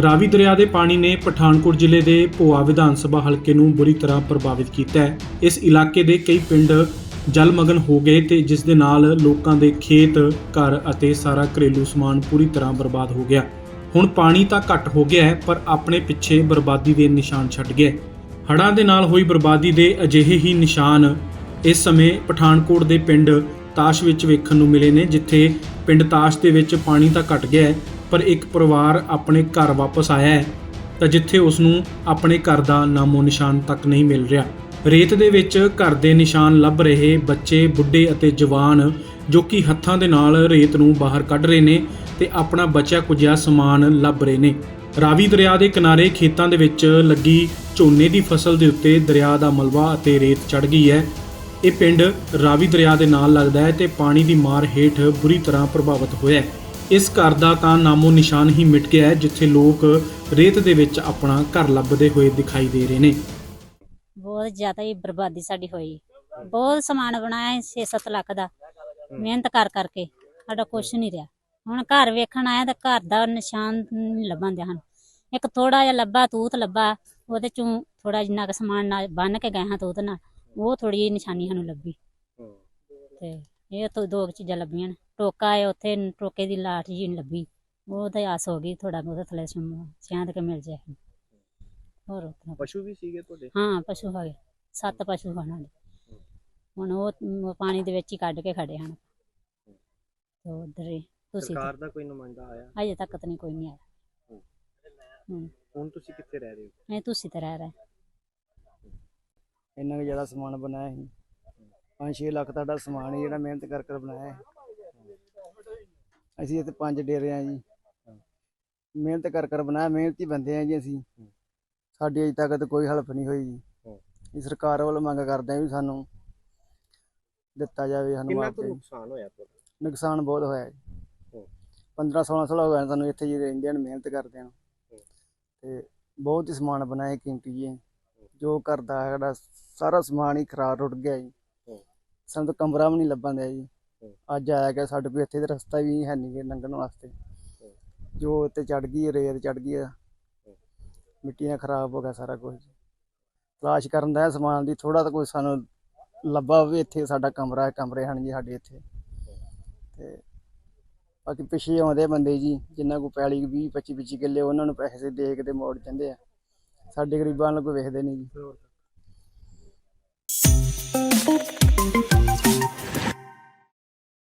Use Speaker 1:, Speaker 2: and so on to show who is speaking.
Speaker 1: ਰਾਵੀ ਦਰਿਆ ਦੇ ਪਾਣੀ ਨੇ ਪਠਾਨਕੋਟ ਜ਼ਿਲ੍ਹੇ ਦੇ ਭੋਆ ਵਿਧਾਨ ਸਭਾ ਹਲਕੇ ਨੂੰ ਬੁਰੀ ਤਰ੍ਹਾਂ ਪ੍ਰਭਾਵਿਤ ਕੀਤਾ ਹੈ। ਇਸ ਇਲਾਕੇ ਦੇ ਕਈ ਪਿੰਡ ਜਲਮਗਨ ਹੋ ਗਏ ਤੇ ਜਿਸ ਦੇ ਨਾਲ ਲੋਕਾਂ ਦੇ ਖੇਤ, ਘਰ ਅਤੇ ਸਾਰਾ ਘਰੇਲੂ ਸਮਾਨ ਪੂਰੀ ਤਰ੍ਹਾਂ ਬਰਬਾਦ ਹੋ ਗਿਆ। ਹੁਣ ਪਾਣੀ ਤਾਂ ਘੱਟ ਹੋ ਗਿਆ ਹੈ, ਪਰ ਆਪਣੇ ਪਿੱਛੇ ਬਰਬਾਦੀ ਦੇ ਨਿਸ਼ਾਨ ਛੱਡ ਗਿਆ ਹੜ੍ਹਾਂ ਦੇ ਨਾਲ ਹੋਈ ਬਰਬਾਦੀ ਦੇ ਅਜਿਹੇ ਹੀ ਨਿਸ਼ਾਨ ਇਸ ਸਮੇਂ ਪਠਾਨਕੋਟ ਦੇ ਪਿੰਡ ਤਾਸ਼ ਵਿੱਚ ਵੇਖਣ ਨੂੰ ਮਿਲੇ ਨੇ, ਜਿੱਥੇ ਪਿੰਡ ਤਾਸ਼ ਦੇ ਵਿੱਚ ਪਾਣੀ ਤਾਂ ਘਟ ਗਿਆ ਹੈ ਪਰ ਇੱਕ ਪਰਿਵਾਰ ਆਪਣੇ ਘਰ ਵਾਪਸ ਆਇਆ ਹੈ, ਤਾਂ ਜਿੱਥੇ ਉਸ ਨੂੰ ਆਪਣੇ ਘਰ ਦਾ ਨਾਮੋ ਨਿਸ਼ਾਨ ਤੱਕ ਨਹੀਂ ਮਿਲ ਰਿਹਾ। ਰੇਤ ਦੇ ਵਿੱਚ ਘਰ ਦੇ ਨਿਸ਼ਾਨ ਲੱਭ ਰਹੇ ਬੱਚੇ, ਬੁੱਢੇ ਅਤੇ ਜਵਾਨ ਜੋ ਕਿ ਹੱਥਾਂ ਦੇ ਨਾਲ ਰੇਤ ਨੂੰ ਬਾਹਰ ਕੱਢ ਰਹੇ ਨੇ ਤੇ ਆਪਣਾ ਬਚਿਆ ਕੁਝਿਆ ਸਮਾਨ ਲੱਭ ਰਹੇ ਨੇ। ਰਾਵੀ ਦਰਿਆ ਦੇ ਕਿਨਾਰੇ ਖੇਤਾਂ ਦੇ ਵਿੱਚ ਲੱਗੀ ਝੋਨੇ ਦੀ ਫਸਲ ਦੇ ਉੱਤੇ ਦਰਿਆ ਦਾ ਮਲਬਾ ਅਤੇ ਰੇਤ ਚੜ ਗਈ ਹੈ। ਇਹ ਪਿੰਡ ਰਾਵੀ ਦਰਿਆ ਦੇ ਨਾਲ ਲੱਗਦਾ ਹੈ ਤੇ ਪਾਣੀ ਦੀ ਮਾਰ ਹੇਠ ਬੁਰੀ ਤਰ੍ਹਾਂ ਪ੍ਰਭਾਵਿਤ ਹੋਇਆ ਹੈ। ਇਸ ਘਰ ਦਾ ਤਾਂ ਨਾਮੋ ਨਿਸ਼ਾਨ ਹੀ ਮਿਟ ਗਿਆ ਹੈ, ਜਿੱਥੇ ਲੋਕ ਰੇਤ ਦੇ ਵਿੱਚ ਆਪਣਾ ਘਰ ਲੱਭਦੇ ਹੋਏ ਦਿਖਾਈ ਦੇ ਰਹੇ ਨੇ।
Speaker 2: ਬਹੁਤ ਜ਼ਿਆਦਾ ਹੀ ਬਰਬਾਦੀ ਸਾਡੀ ਹੋਈ। ਬਹੁਤ ਸਮਾਨ ਬਣਾਇਆ 6-7 ਲੱਖ ਦਾ। ਮਿਹਨਤ ਕਰ ਕਰਕੇ। ਸਾਡਾ ਕੁਝ ਨਹੀਂ ਰਿਹਾ। ਹੁਣ ਘਰ ਵੇਖਣ ਆਇਆ ਤਾਂ ਘਰ ਦਾ ਨਿਸ਼ਾਨ ਨਹੀਂ ਲੱਭਣ ਦੇ ਹਨ। ਇੱਕ ਥੋੜਾ ਜਿਹਾ ਲੱਭਾ, ਤੂਤ ਲੱਭਾ, ਉਹਦੇ ਚੋਂ ਥੋੜਾ ਜਿੰਨਾ ਕੁ ਸਮਾਨ ਨਾਲ ਬੰਨ ਕੇ ਗਏ ਹਾਂ ਤੂਤ ਨਾਲ, ਉਹ ਥੋੜੀ ਜਿਹੀ ਨਿਸ਼ਾਨੀ ਸਾਨੂੰ ਲੱਭੀ। ਤੇ ਇਹ ਤੋਂ ਦੋ ਚੀਜ਼ਾਂ ਲੱਭੀਆਂ ਨੇ। ਟੋਕਾ ਹੈ ਉੱਥੇ ਟੋਕੇ ਦੀ ਲਾਠ ਜੀ ਨੀ ਲੱਭੀ। ਉਹ ਤਾਂ ਆਸ ਹੋ ਗਈ ਥੋੜਾ ਬਹੁਤ ਥਲੇ ਸਿਆਂਦ ਕੇ ਮਿਲ ਜਾਏ। ਹੋਰ ਉਤਨਾ
Speaker 3: ਪਸ਼ੂ ਵੀ ਸੀਗੇ ਤੁਹਾਡੇ?
Speaker 2: ਹਾਂ ਪਸ਼ੂ ਹੈਗੇ। ਸੱਤ ਪਸ਼ੂ ਹਨ ਸਾਡੇ। ਹੁਣ ਉਹ ਪਾਣੀ ਦੇ ਵਿੱਚ ਹੀ ਕੱਢ ਕੇ ਖੜੇ ਹਨ। ਤੇ ਉਧਰ ਹੀ ਤੁਸੀਂ
Speaker 3: ਸਰਕਾਰ ਦਾ ਕੋਈ ਨੁਮਾਇੰਦਾ ਆਇਆ?
Speaker 2: ਅਜੇ ਤੱਕ ਤਾਂ ਨਹੀਂ ਕੋਈ ਨਹੀਂ ਆਇਆ। ਹੂੰ।
Speaker 3: ਹੁਣ ਤੁਸੀਂ ਕਿੱਥੇ ਰਹਿ ਰਹੇ ਹੋ?
Speaker 2: ਨਹੀਂ ਤੁਸੀਂ ਤਾਂ ਰਹਿ ਰਹੇ।
Speaker 4: ਇੰਨਾ ਕੁ ਜ਼ਿਆਦਾ ਸਮਾਨ ਬਣਾਇਆ ਸੀ। 5-6 ਲੱਖ ਤੁਹਾਡਾ ਸਮਾਨ ਜਿਹੜਾ ਮਿਹਨਤ ਕਰ ਕਰ ਬਣਾਇਆ ਹੈ ਅਸੀਂ ਇੱਥੇ ਪੰਜ ਡੇਰੇ ਆ ਜੀ। ਮਿਹਨਤ ਕਰ ਕਰ ਬਣਾਇਆ ਮਿਹਨਤੀ ਬੰਦੇ ਆ ਜੀ ਅਸੀਂ। ਸਾਡੀ ਅਜੇ ਤੱਕ ਕੋਈ ਹੈਲਪ ਨਹੀਂ ਹੋਈ ਜੀ। ਇਹ ਸਰਕਾਰ ਵੱਲੋਂ ਮੰਗ ਕਰਦੇ ਆ ਵੀ ਸਾਨੂੰ ਦਿੱਤਾ ਜਾਵੇ ਸਾਨੂੰ
Speaker 3: ਕਿੰਨਾ ਕੁ ਨੁਕਸਾਨ ਹੋਇਆ ਤੁਹਾਡਾ?
Speaker 4: ਨੁਕਸਾਨ ਬਹੁਤ ਹੋਇਆ ਜੀ।
Speaker 3: ਹੂੰ।
Speaker 4: 15 16 ਸਾਲ ਹੋ ਗਏ ਸਾਨੂੰ ਇੱਥੇ ਜੀ ਰਹਿੰਦੇ ਨੇ ਮਿਹਨਤ ਕਰਦੇ ਨੂੰ। ਤੇ ਬਹੁਤ ਹੀ ਸਮਾਨ ਬਣਾਏ ਕੀਮਤੀ ਜੀ ਜੋ ਕਰਦਾ ਹੈ ਸਾਡਾ ਸਾਰਾ ਸਮਾਨ ਹੀ ਖਰਾਬ ਰੁੜ ਗਿਆ ਜੀ।
Speaker 3: ਹੂੰ।
Speaker 4: ਸਾਨੂੰ ਤਾਂ ਕਮਰਾ ਵੀ ਨਹੀਂ ਲੱਭਣ ਦਿਆ ਜੀ।
Speaker 3: ਹੂੰ।
Speaker 4: ਅੱਜ ਆਇਆ ਗਿਆ ਸਾਡੇ ਕੋਲ ਇੱਥੇ ਦਾ ਰਸਤਾ ਵੀ ਹੈ ਨਹੀਂ ਲੰਘਣ ਵਾਸਤੇ। ਜੋ ਉੱਤੇ ਚੜ ਗਈ, ਰੇਤ ਚੜ ਗਈ ਆ। ਮਿੱਟੀ ਨਾਲ ਖਰਾਬ ਹੋ ਗਿਆ ਸਾਰਾ ਕੁਝ ਤਲਾਸ਼ ਕਰਨ ਦਾ ਸਮਾਨ ਦੀ ਥੋੜਾ ਤਾਂ ਕੋਈ ਸਾਨੂੰ ਲੱਭਾ ਵੀ ਇੱਥੇ ਸਾਡਾ ਕਮਰਾ ਹੈ, ਕਮਰੇ ਹਨ ਜੀ ਸਾਡੇ ਇੱਥੇ। ਤੇ ਬਾਕੀ ਪਿੱਛੇ ਆਉਂਦੇ ਬੰਦੇ ਜੀ, ਜਿੰਨਾ ਕੋ ਪੈਲੀ 20 25 25 ਕਿੱਲੇ, ਉਹਨਾਂ ਨੂੰ ਪੈਸੇ ਦੇ ਕੇ ਤੇ ਮੋੜ ਜਾਂਦੇ ਆ। ਸਾਡੇ ਗਰੀਬਾਂ ਨੂੰ ਕੋਈ ਵੇਖਦੇ ਨਹੀਂ ਜੀ।